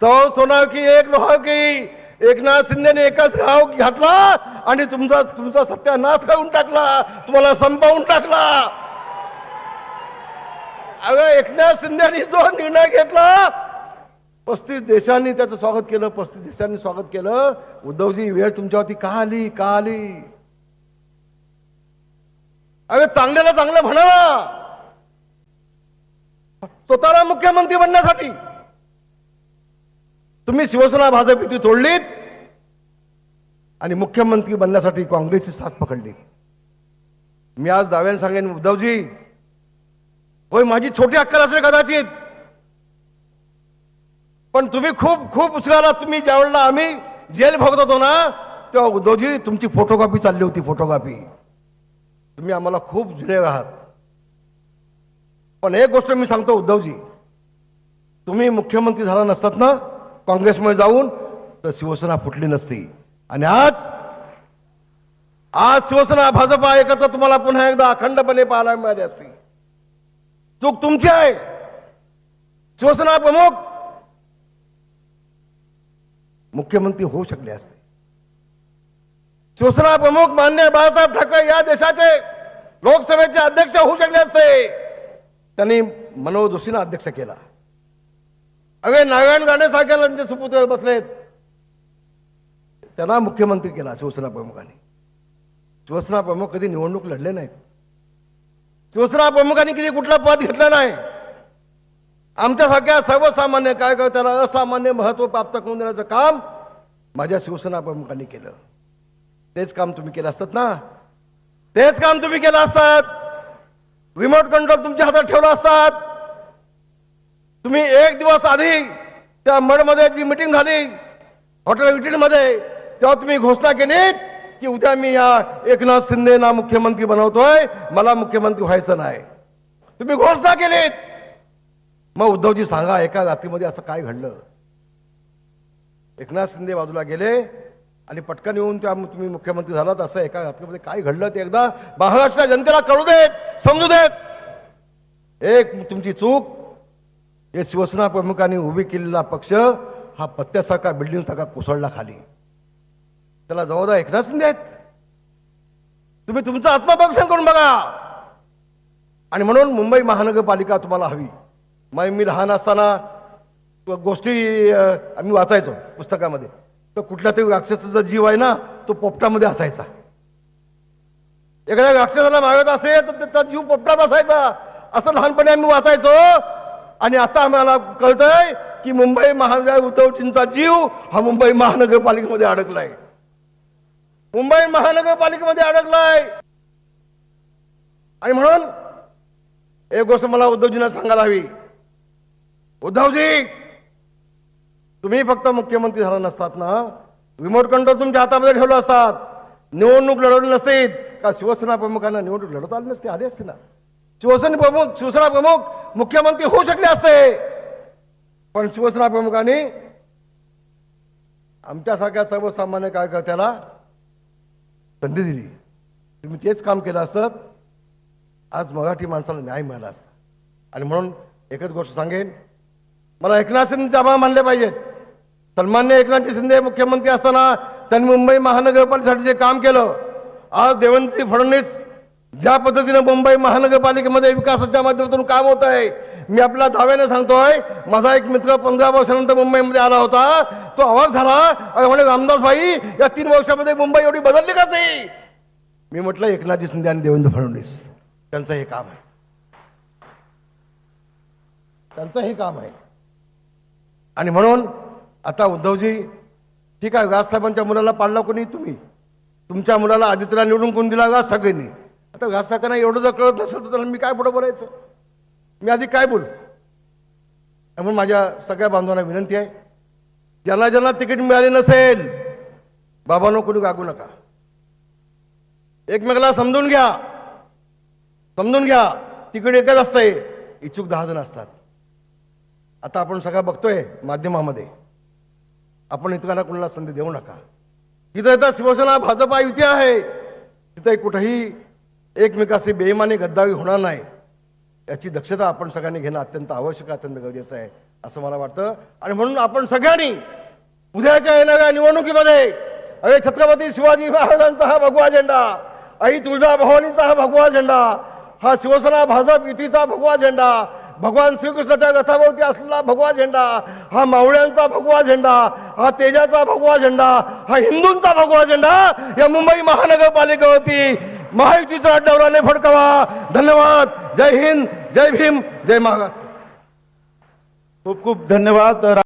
चव सोना की एक लोहा की एकनाथ शिंदेने एकाच गाव घातला आणि तुमचा तुमचा सत्यानाश करून टाकला तुम्हाला संपवून टाकला. अगं एकनाथ शिंदेनी जो निर्णय घेतला पस्तीस देशांनी त्याचं स्वागत केलं पस्तीस देशांनी स्वागत केलं. उद्धवजी वेळ तुमच्यावरती का आली का आली? अगं चांगल्याला चांगलं म्हणा स्वतःला मुख्यमंत्री बनण्यासाठी. तुम्ही शिवसेना भाजप युती तोडलीत आणि मुख्यमंत्री बनण्यासाठी काँग्रेसची साथ पकडली. मी आज दाव्याने सांगेन उद्धवजी होय माझी छोटी अक्कल असेल कदाचित. पण तुम्ही खूप खूप उचलाला तुम्ही ज्यावेळेला आम्ही जेल भोगत होतो ना तेव्हा उद्धवजी तुमची फोटोकॉपी चालली होती फोटोकॉपी. तुम्ही आम्हाला खूप जुने आहात. पण एक गोष्ट मी सांगतो उद्धवजी तुम्ही मुख्यमंत्री झाला नसतात ना काँग्रेसमध्ये जाऊन तर शिवसेना फुटली नसती. आणि आज आज शिवसेना भाजपा एकत्र तुम्हाला पुन्हा एकदा अखंडपणे पाहायला मिळाली असती. चूक तुमची आहे. शिवसेना प्रमुख मुख्यमंत्री होऊ शकले असते. शिवसेना प्रमुख मान्य बाळासाहेब ठाकरे या देशाचे लोकसभेचे अध्यक्ष होऊ शकले असते. त्यांनी मनोज जोशींना अध्यक्ष केला. अगे नारायण गाणे सारख्या सुपुत्र बसलेत त्यांना मुख्यमंत्री केला शिवसेना प्रमुखांनी. शिवसेना प्रमुख कधी निवडणूक लढले नाहीत. शिवसेना प्रमुखांनी कधी कुठलं पद घेतलं नाही. आमच्यासारख्या सर्वसामान्य कार्यकर्त्याला असामान्य महत्त्व प्राप्त करून देण्याचं काम माझ्या शिवसेना प्रमुखांनी केलं. तेच काम तुम्ही केलं असतात ना? तेच काम तुम्ही केलं असतात. रिमोट कंट्रोल तुमच्या हातात ठेवला असतात. तुम्ही एक दिवस आधी त्या मडमध्ये जी मिटिंग झाली हॉटेल विटीमध्ये तेव्हा तुम्ही घोषणा केलीत की उद्या मी या एकनाथ शिंदेना मुख्यमंत्री बनवतोय मला मुख्यमंत्री व्हायचं नाही. तुम्ही घोषणा केलीत. मग उद्धवजी सांगा एका रात्रीमध्ये असं काय घडलं? एकनाथ शिंदे बाजूला गेले आणि पटकन येऊन त्या तुम्ही मुख्यमंत्री झालात असं एका रात्रीमध्ये काय घडलं ते एकदा? महाराष्ट्राच्या जनतेला कळू देत समजू देत. एक तुमची चूक हे शिवसेना प्रमुखांनी उभी केलेला पक्ष हा पत्त्यासारखा बिल्डिंग सारखा कोसळला खाली. त्याला जबाबदार एकनाथ शिंदे आहेत. तुम्ही तुमचं आत्मपरीक्षण करून बघा. आणि म्हणून मुंबई महानगरपालिका तुम्हाला हवी. मग मी लहान असताना गोष्टी आम्ही वाचायचो पुस्तकामध्ये. तर कुठल्या तरी राक्षसाचा जीव आहे ना तो पोपटामध्ये असायचा. एखाद्या राक्षसाला मागत असेल तर त्याचा जीव पोपटात असायचा. असं लहानपणी आम्ही वाचायचो. आणि आता आम्हाला कळतंय की मुंबई महानगर उद्धवजींचा जीव हा मुंबई महानगरपालिकेमध्ये अडकलाय. मुंबई महानगरपालिकेमध्ये अडकलाय. आणि म्हणून एक गोष्ट मला उद्धवजींना सांगायला हवी. उद्धवजी तुम्ही फक्त मुख्यमंत्री झाला नसतात ना? रिमोट कंट्रोल तुमच्या हातामध्ये ठेवलं असतात. निवडणूक लढवली नसतीत. का शिवसेना प्रमुखांना निवडणूक लढवता आली नसते? आली असते ना. शिवसेना प्रमुख शिवसेना प्रमुख मुख्यमंत्री होऊ शकले असते. पण शिवसेना प्रमुखांनी आमच्यासारख्या सर्वसामान्य कार्यकर्त्याला संधी दिली. तुम्ही तेच काम केलं असतं आज मराठी माणसाला न्याय मिळाला असता. आणि म्हणून एकच गोष्ट सांगेन मला एकनाथ शिंदेचे आभार मानले पाहिजेत. सन्मान्य एकनाथ शिंदे मुख्यमंत्री असताना त्यांनी मुंबई महानगरपालिकेसाठी जे काम केलं. आज देवेंद्र फडणवीस ज्या पद्धतीनं मुंबई महानगरपालिकेमध्ये विकासाच्या माध्यमातून काम होत आहे मी आपल्या दाव्याने सांगतोय माझा एक मित्र पंधरा वर्षानंतर मुंबईमध्ये आला होता. तो आवाज झाला अरे म्हणे रामदास भाई या तीन वर्षामध्ये मुंबई एवढी बदलली का नाही मी म्हटलं एकनाथजी शिंदे आणि देवेंद्र फडणवीस त्यांचं हे काम आहे. त्यांचं हे काम आहे. आणि म्हणून आता उद्धवजी ठीक आहे व्याससाहेबांच्या मुलाला पाडला कोणी? तुम्ही? तुमच्या मुलाला आदित्यला निवडून कोण दिला व्यास सगळ्यांनी. आता घासाकांना एवढं जर कळत नसेल तर त्याला मी काय पुढं बोलायचं? मी आधी काय बोलू? त्यामुळे माझ्या सगळ्या बांधवांना विनंती आहे. ज्यांना ज्यांना तिकीट मिळाले नसेल बाबांनो कोणी गागू नका. एकमेकाला समजून घ्या. समजून घ्या. तिकीट एकच असतंय. इच्छुक दहा जण असतात. आता आपण सगळं बघतोय माध्यमामध्ये. आपण इतकांना कोणाला संधी देऊ नका. इथं इथं शिवसेना भाजपा युती आहे. तिथे कुठंही एकमेकाशी बेईमानी गद्दावी होणार नाही याची दक्षता आपण सगळ्यांनी घेणं अत्यंत आवश्यक अत्यंत गरजेचं आहे असं मला वाटतं. आणि म्हणून आपण सगळ्यांनी उद्याच्या येणाऱ्या निवडणुकीमध्ये अरे छत्रपती शिवाजी महाराजांचा हा भगवा झेंडा आई तुळजा भवानीचा हा भगवा झेंडा हा शिवसेना भाजप युतीचा भगवा झेंडा भगवान श्रीकृष्णाच्या रथाभोवती असलेला भगवा झेंडा हा मावळ्यांचा भगवा झेंडा हा तेजाचा भगवा झेंडा हा हिंदूंचा भगवा झेंडा या मुंबई महानगरपालिकेवरती महायुतीचा डवराने फडकावा. धन्यवाद. जय हिंद जय भीम जय महाराष्ट्र. खूप खूप धन्यवाद.